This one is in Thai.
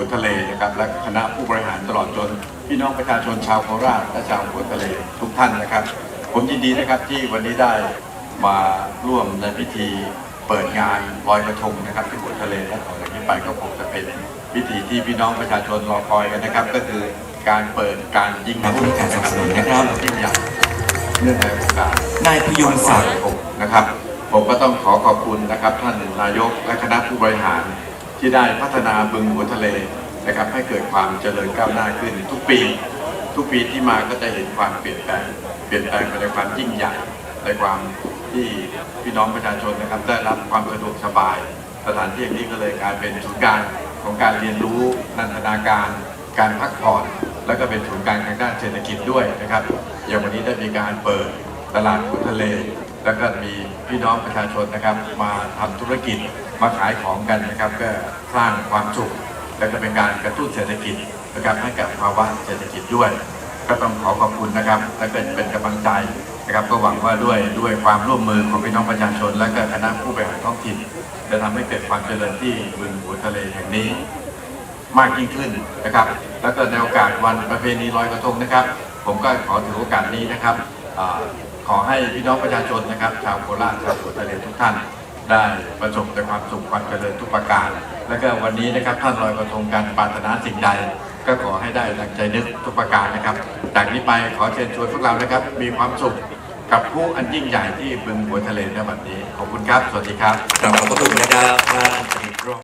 หัวทะเลนะครับและคณะผู้บริหารตลอดจน พี่น้องประชาชนชาวโคราชและชาวหัวทะเลทุกท่านนะครับ ผมยินดีนะครับที่วันนี้ได้มาร่วมในพิธีเปิดงานลอยกระทงนะครับที่หัวทะเลและต่อจากนี้ไปก็คงจะเป็นพิธีที่พี่น้องประชาชนรอคอยกันนะครับ ก็คือการเปิดการยิงขอบคุณการสนับสนุนนะครับยิ่งใหญ่เนื่องในโอกาสนายพยุงศักดิ์นะครับ ผมก็ต้องขอขอบคุณนะครับท่านนายกและคณะผู้บริหาร ที่ได้พัฒนาบึงหัวทะเลนะครับให้เกิดความเจริญก้าวหน้าขึ้นทุกปี ทุกปีที่มาก็จะเห็นความเปลี่ยนแปลงเปลี่ยนแปลงไปในความยิ่งใหญ่ในความที่พี่น้องประชาชนนะครับได้รับความสะดวกสบาย สถานที่อย่างนี้ก็เลยกลายเป็นศูนย์กลางของการเรียนรู้นันทนาการ การพักผ่อนแล้วก็เป็นศูนย์กลางทางด้านเศรษฐกิจด้วยนะครับอย่างวันนี้ได้มีการเปิดตลาดหัวทะเล แล้วก็มีพี่น้องประชาชนนะครับ มาทำธุรกิจมาขายของกันนะครับก็สร้างความสุขและก็เป็นการกระตุ้นเศรษฐกิจนะครับให้กับภาวะเศรษฐกิจด้วย ก็ต้องขอขอบคุณนะครับและเป็นเป็นกำลังใจนะครับ ก็หวังว่าด้วยด้วยความร่วมมือของพี่น้องประชาชน และก็คณะผู้บริหารท้องถิ่น จะทำให้เกิดความเจริญที่บึงหัวทะเลแห่งนี้ มากยิ่งขึ้นนะครับ แล้วก็ในโอกาสวันประเพณีลอยกระทงนะครับ ผมก็ขอถือโอกาสนี้นะครับ ขอให้พี่น้องประชาชนนะครับ ชาวโคราชชาวหัวทะเลทุกท่าน ได้ประสบแต่ความสุขความเจริญทุกประการ แล้วก็วันนี้นะครับท่านลอยกระทงการปรารถนาสิ่งใด ก็ขอให้ได้ดังใจนึกทุกประการนะครับ จากนี้ไปขอเชิญชวนพวกเรานะครับ มีความสุขกับผู้อันยิ่งใหญ่ที่บึงหัวทะเลในวันนี้ ขอบคุณครับ สวัสดีครับขอบคุณนะครับ